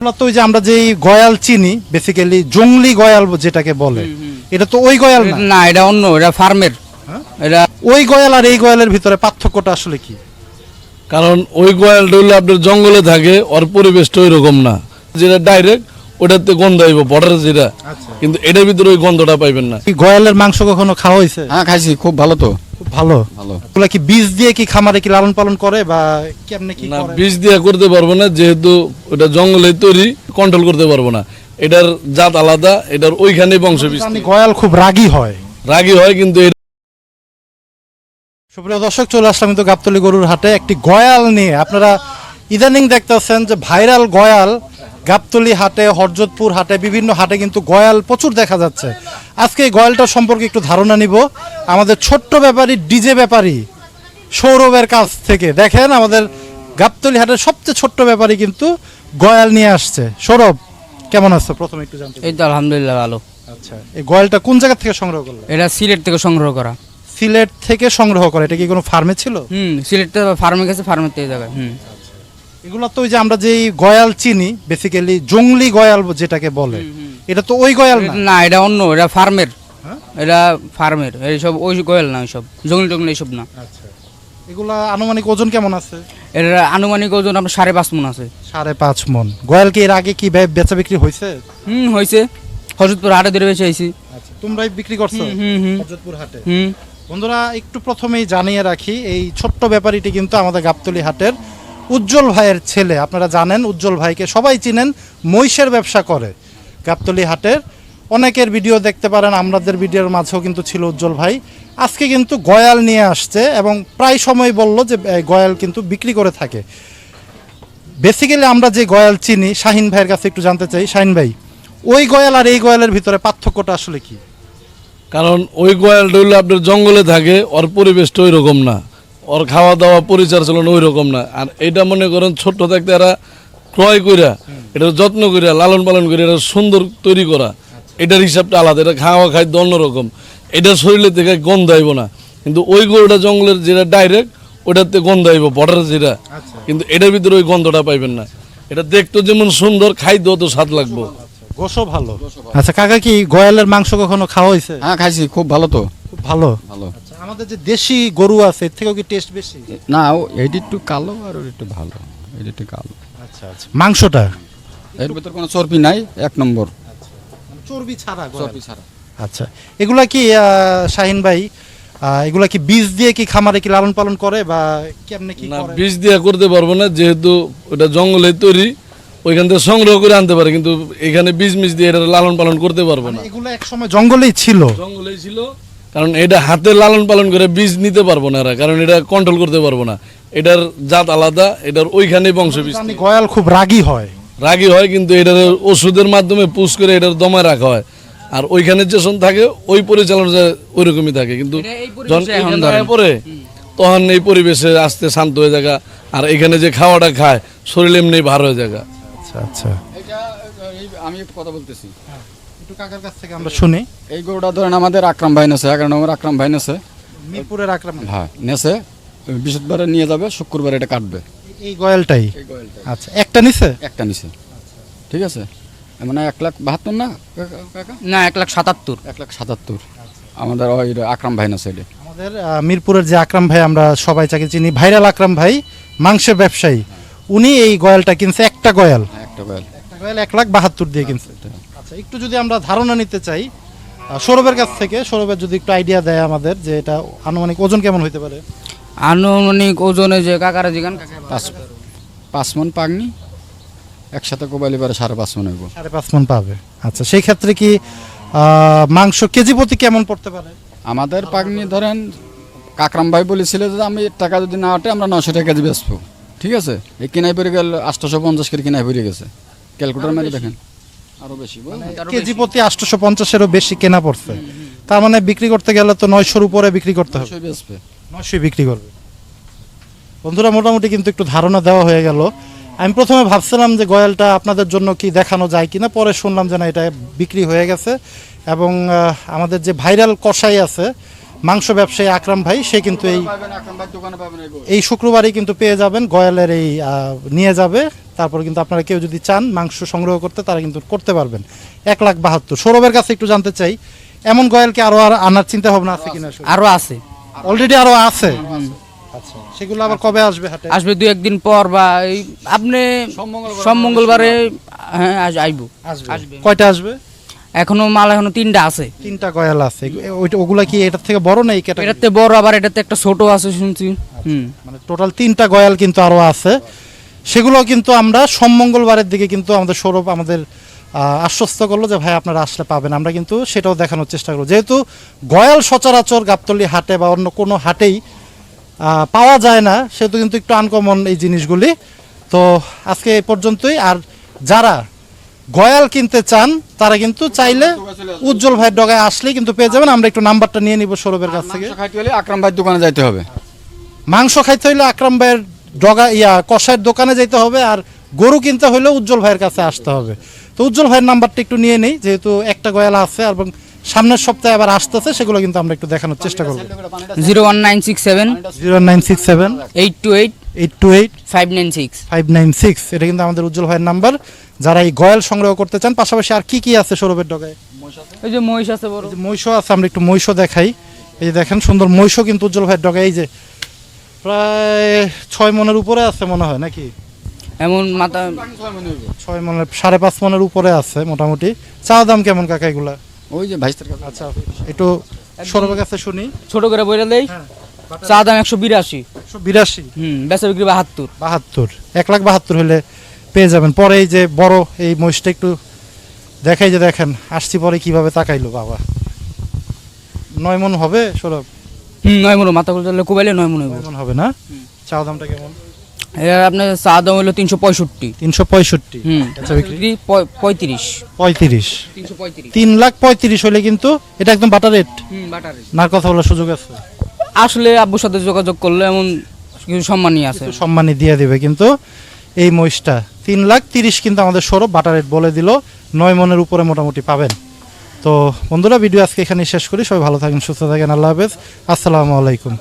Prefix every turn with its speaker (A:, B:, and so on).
A: মূলত ওই যে আমরা যে গয়াল চিনি বেসিক্যালি জংলি গয়াল যেটাকে বলে এটা তো ওই গয়াল না?
B: না এটা অন্য এটা ফার্মের।
A: হ্যাঁ?
B: এটা
A: ওই গয়াল আর এই গয়ালের ভিতরে পার্থক্যটা আসলে কি?
C: কারণ ওই গোয়ালটা হলে আপনার জঙ্গলে থাকে ওর পরিবেশটা ওই রকম না। যেটা ডাইরেক্ট ওটাতে গন্ধ আইব বর্ডার যেটা।
A: আচ্ছা।
C: কিন্তু এটার ভিতরে ওই গন্ধটা পাইবেন না।
A: গয়ালের মাংস কখনো খাওয়া হয়েছে
D: হ্যাঁ খাইছি খুব ভালো তো।
A: খুব ভালো।
D: ভালো
A: কি বীজ দিয়ে কি খামারে কি লালন পালন করে বা কেমনে কি
C: না
A: করে?
C: বীজ দিয়ে করতে পারব না যেহেতু ওটা জঙ্গলে তৈরি কন্ট্রোল করতে পারব না। এটার জাত আলাদা এটার ওইখানে বংশ বিস্তার
A: গয়াল খুব রাগী হয়।
C: রাগী হয় কিন্তু
A: সুপ্রিয় দর্শক চলে আসলাম কিন্তু গাবতলি গরুর হাটে একটি গয়াল নিয়ে। আপনারা ইদানিং দেখতেছেন যে ভাইরাল গয়াল গাবতলি হাটে হরজতপুর হাটে বিভিন্ন হাটে কিন্তু গয়াল প্রচুর দেখা যাচ্ছে। আজকে এই গয়ালটা সম্পর্কে একটু ধারণা নিব। আমাদের ছোট্ট ব্যাপারী ডিজে ব্যাপারী সৌরভের কাছ থেকে। দেখেন আমাদের গাবতলি হাটের সবচেয়ে ছোট্ট ব্যাপারী কিন্তু গয়াল নিয়ে আসছে। সৌরভ কেমন আছো? প্রথমে একটু জানতে
B: এই তো আলহামদুলিল্লাহ ভালো।
A: আচ্ছা এই গয়ালটা কোন জায়গা থেকে সংগ্রহ করলে
B: এটা সিলেট থেকে সংগ্রহ করা।
A: সিলেট থেকে সংগ্রহ করা। এটা কি কোনো ফার্মে ছিল?
B: হুম সিলেট থেকে ফার্মে গেছে ফার্মের থেকে জায়গায় হুম।
A: এগুলো তো ওই যে আমরা যেই গয়াল চিনি বেসিক্যালি জংলি গয়াল যেটাকে বলে। এটা তো ওই গয়াল না?
B: না এটা অন্য এটা ফার্মের।
A: হ্যাঁ?
B: এটা ফার্মের এইসব ওই গোয়েল না ওইসব জঙ্গল টঙ্গলি এইসব না।
A: আচ্ছা। এগুলা আনুমানিক ওজন কেমন আছে?
B: এর আনুমানিক ওজন আপনার সাড়ে পাঁচ মন আছে।
A: সাড়ে পাঁচ মন। গয়াল কি এর আগে কি বেচা বিক্রি হয়েছে
B: হুম হয়েছে হজরতপুর হাটে ধরে বেশি আইছি।
A: আচ্ছা তোমরাই বিক্রি করছ? হজরতপুর হাটে?
B: হুম।
A: বন্ধুরা একটু প্রথমেই জানিয়ে রাখি এই ছোট্ট ব্যাপারীটি কিন্তু আমাদের গাবতলি হাটের উজ্জ্বল ভাইয়ের ছেলে। আপনারা জানেন উজ্জ্বল ভাইকে সবাই চিনেন মহিষের ব্যবসা করে। গাবতলি হাটের। অনেকের ভিডিও দেখতে পারেন আমাদের ভিডিওর মাঝেও কিন্তু ছিল উজ্জ্বল ভাই। আজকে কিন্তু গয়াল নিয়ে আসছে এবং প্রায় সময় বলল যে গয়াল কিন্তু বিক্রি করে থাকে। বেসিক্যালি আমরা যে গয়াল চিনি, শাহিন ভাইয়ের কাছে একটু জানতে চাই। শাহিন ভাই, ওই গয়াল আর এই গয়ালের ভিতরে পার্থক্যটা আসলে কি?
C: কারণ ওই গোয়ালটা হলে আপনার জঙ্গলে থাকে, ওর পরিবেশটা ওই রকম না। ওর খাওয়া দাওয়া পরিচালনা ওই রকম না। আর এটা মনে করেন ছোট্ট থাকতে এরা ক্রয় কইরা এটা যত্ন কইরা লালন পালন করে এটা সুন্দর তৈরি করা। এটার হিসাবটা আলাদা এটা খাওয়া খাদ্য অন্যরকম এটা শরীরে থেকে গন্ধ আইব না। কিন্তু ওই গরুটা জঙ্গলের যেটা ডাইরেক্ট ওটাতে গন্ধ আইব বর্ডার যেটা। কিন্তু এটার ভিতরে ওই গন্ধটা পাইবেন না। এটা দেখতে যেমন সুন্দর খাদ্য অত স্বাদ লাগবো।
A: গোসো ভালো। আচ্ছা কাকা কি গয়ালের মাংস কখনো খাওয়া হয়েছে
D: হ্যাঁ খাইছি খুব ভালো তো।
A: খুব ভালো?
D: ভালো।
A: আচ্ছা আমাদের যে দেশি গরু আছে এর থেকেও কি টেস্ট বেশি?
D: না ও একটু কালো আর একটু ভালো। এটি একটু কালো।
A: আচ্ছা আচ্ছা মাংসটা?
D: এর ভিতর কোনো চর্বি নাই এক নম্বর।
A: চর্বি ছাড়া
D: চর্বি ছাড়া।
A: আচ্ছা এগুলা কি শাহিন ভাই এগুলা কি বীজ দিয়ে কি খামারে কি লালন পালন করে বা কেমনে কি করে?
C: বীজ দিয়ে করতে পারব না যেহেতু ওটা জঙ্গলে তৈরি ওইখান থেকে সংগ্রহ করে আনতে পারে কিন্তু এখানে বীজ মিজ দিয়ে এটা লালন পালন করতে পারব না।
A: এগুলো এক সময় জঙ্গলেই ছিল।
C: জঙ্গলেই ছিল কারণ এটা হাতে লালন পালন করে বীজ নিতে পারব না এরা কারণ এটা কন্ট্রোল করতে পারব না। এটার জাত আলাদা এটার ওইখানে বংশ বিস্তার।
A: গয়াল খুব রাগী হয়।
C: রাগী হয় কিন্তু এটার ওষুধের মাধ্যমে পুষ করে এটার দমায় রাখা হয়। আর ওইখানে যে সন থাকে ওই পরিচালনা ওই রকমই থাকে। কিন্তু পরে তখন এই পরিবেশে আস্তে শান্ত হয়ে থাকা আর এখানে যে খাওয়াটা খায় শরীর এমনি ভার হয়ে থাকা
A: আচ্ছা আচ্ছা।
D: আমি কথা বলতেছি।
A: একটু কাকার কাছ থেকে আমরা শুনি।
D: এই গরুটা ধরেন আমাদের আকরাম ভাই নেছে এগারো নম্বর আকরাম ভাই নেছে।
A: মিরপুরের আক্রমণ
D: হ্যাঁ নেছে। বৃহস্পতিবারে নিয়ে যাবে শুক্রবার এটা কাটবে।
A: এই গয়ালটাই? আচ্ছা একটা নিছে?
D: একটা নিছে। ঠিক আছে? মানে এক লাখ বাহাত্তর না? কাকা-
B: না এক লাখ সাতাত্তর।
D: এক লাখ সাতাত্তর। আমাদের ওই আকরাম ভাই নেছে এটা
A: আমাদের মিরপুরের যে আকরাম ভাই আমরা সবাই যাকে চিনি ভাইরাল আকরাম ভাই মাংসের ব্যবসায়ী। উনি এই গয়ালটা কিনছে একটা গয়াল।
D: হ্যাঁ, একটা গোয়াল।
A: একটা গয়াল এক লাখ বাহাত্তর দিয়ে কিনছে। আচ্ছা একটু যদি আমরা ধারণা নিতে চাই সৌরভের কাছ থেকে সৌরভের যদি একটু আইডিয়া দেয় আমাদের যে এটা আনুমানিক ওজন কেমন হতে পারে?
B: আনুমানিক ওজনে যে কাকারা জিগান
D: পাঁচ পাঁচ মন পাগনি একসাথে কোবাইলে পারে সাড়ে পাঁচ মন হইব।
A: সাড়ে পাঁচ মন পাবে। আচ্ছা সেই ক্ষেত্রে কি মাংস কেজি প্রতি কেমন পড়তে পারে?
D: আমাদের পাগনি ধরেন কাকরাম ভাই বলেছিল যে আমি টাকা যদি না ওঠে আমরা নশো টাকা কেজি বেচবো। ঠিক আছে? এই কিনাই পড়ে গেল আটশোশো পঞ্চাশ কেজি কিনাই পড়ে গেছে। ক্যালকুলেটার মেরে দেখেন। আরও বেশি
A: কেজি প্রতি আটশোশো পঞ্চাশেরও বেশি কেনা পড়ছে। তার মানে বিক্রি করতে গেলে তো নয়শোর উপরে বিক্রি করতে হবে। নয়শোই বিক্রি করবে। বন্ধুরা মোটামুটি কিন্তু একটু ধারণা দেওয়া হয়ে গেল। আমি প্রথমে ভাবছিলাম যে গয়ালটা আপনাদের জন্য কি দেখানো যায় কিনা পরে শুনলাম যে না এটা বিক্রি হয়ে গেছে। এবং আমাদের যে ভাইরাল কষাই আছে মাংস ব্যবসায়ী আকরাম ভাই সে কিন্তু এই
D: এই
A: শুক্রবারই কিন্তু পেয়ে যাবেন গয়ালের এই নিয়ে যাবে। তারপর কিন্তু আপনারা কেউ যদি চান মাংস সংগ্রহ করতে তারা কিন্তু করতে পারবেন। এক লাখ বাহাত্তর। সৌরভের কাছে একটু জানতে চাই এমন গয়ালকে আরও আর আনার চিন্তা ভাবনা আছে কিনা?
B: আরও আছে।
A: অলরেডি আরও আছে? আচ্ছা সেগুলো আবার কবে আসবে হাটে?
B: আসবে দু একদিন পর বা এই আপনি সব মঙ্গলবারে হ্যাঁ আস-
A: আসবে
B: আসবে।
A: কয়টা আসবে?
B: এখনও মাল এখনও তিনটা আছে।
A: তিনটা গয়াল আছে। ওইটা ওগুলা কি এটার থেকে বড় না এই ক্যাটাগরি
B: এটাতে বড় আবার এটাতে একটা ছোট আছে শুনছি। হুম।
A: মানে টোটাল তিনটা গয়াল কিন্তু আরও আছে। সেগুলো কিন্তু আমরা সোম মঙ্গলবারের দিকে কিন্তু আমাদের সৌরভ আমাদের আশ্বস্ত করল যে ভাই আপনারা আসলে পাবেন। আমরা কিন্তু সেটাও দেখানোর চেষ্টা করব। যেহেতু গয়াল সচরাচর গাবতলি হাটে বা অন্য কোনো হাটেই পাওয়া যায় না সেহেতু কিন্তু একটু আনকমন এই জিনিসগুলি। তো আজকে এ পর্যন্তই। আর যারা গয়াল কিনতে চান তারা কিন্তু চাইলে উজ্জ্বল ভাইয়ের ডগায় আসলেই কিন্তু পেয়ে যাবেন। আমরা একটু নাম্বারটা নিয়ে নিব সৌরভের কাছ থেকে।
D: মাংস খাইতে হলে আকরাম ভাই দোকানে যাইতে হবে।
A: মাংস খাইতে হইলে আকরাম ভাইয়ের ডগা ইয়া কষাইয়ের দোকানে যেতে হবে আর গরু কিনতে হইলে উজ্জ্বল ভাইয়ের কাছে আসতে হবে। তো উজ্জ্বল ভাইয়ের নাম্বারটা একটু নিয়ে নেই যেহেতু একটা গয়াল আছে এবং সামনের সপ্তাহে আবার আসতেছে সেগুলো কিন্তু আমরা একটু দেখানোর চেষ্টা করব।
B: Zero one nine six seven
A: zero nine six seven
B: eight two eight
A: eight two eight
B: five nine six
A: five nine six এটা কিন্তু আমাদের উজ্জ্বল ভাইয়ের নাম্বার। যারা এই গয়াল সংগ্রহ করতে চান পাশাপাশি আর কি কি আছে সৌরভের ডগায়?
B: ওই যে মহিষ আছে বড়।
A: এই মহিষও আছে আমরা একটু মহিষও দেখাই। এই যে দেখেন সুন্দর মহিষও কিন্তু উজ্জ্বল ভাইয়ের ডগায়। এই যে প্রায় ছয় মনের উপরে আছে মনে হয় নাকি?
B: এমন মাথা
A: ছয় মনের সাড়ে পাঁচ মনের উপরে আছে মোটামুটি। চা দাম কেমন কাকা এগুলা?
D: ওই যে ভাইস্তার
A: আচ্ছা একটু সৌরভের কাছে শুনি।
B: ছোট করে বইটা দেই।
A: হ্যাঁ।
B: চা দাম একশো বিরাশি।
A: একশো বিরাশি?
B: হুম বেচা বিক্রি বাহাত্তর।
A: বাহাত্তর। এক লাখ বাহাত্তর হলে পেয়ে যাবেন। পরে এই যে বড় এই মহিষটা একটু দেখাই যে দেখেন আসছি পরে কীভাবে তাকাইলো বাবা। নয় মন হবে সৌরভ?
B: হুম নয় মনে মাথা কোবাইলে নয় মনে
A: মন হবে না? চা দামটা কেমন?
B: এর আপনার চা দাম হলো তিনশো পঁয়ষট্টি।
A: তিনশো পঁয়ষট্টি।
B: পঁয়ত্রিশ।
A: পঁয়ত্রিশ। তিন লাখ পঁয়ত্রিশ হলে কিন্তু এটা একদম বাটার রেট। নার কথা বলার সুযোগ আছে।
B: আসলে আব্বুর সাথে যোগাযোগ করলে, এমন কিছু সম্মানই আছে।
A: সম্মানই দিয়ে দেবে, কিন্তু এই মহিষটা, তিন লাখ তিরিশ কিন্তু আমাদের সৌরভ বাটার রেট বলে দিল, নয় মনের উপরে মোটামুটি পাবেন। তো বন্ধুরা, ভিডিও আজকে এখানে শেষ করি, সবাই ভালো থাকেন, সুস্থ থাকেন, আল্লাহ হাফেজ। আসসালামু আলাইকুম।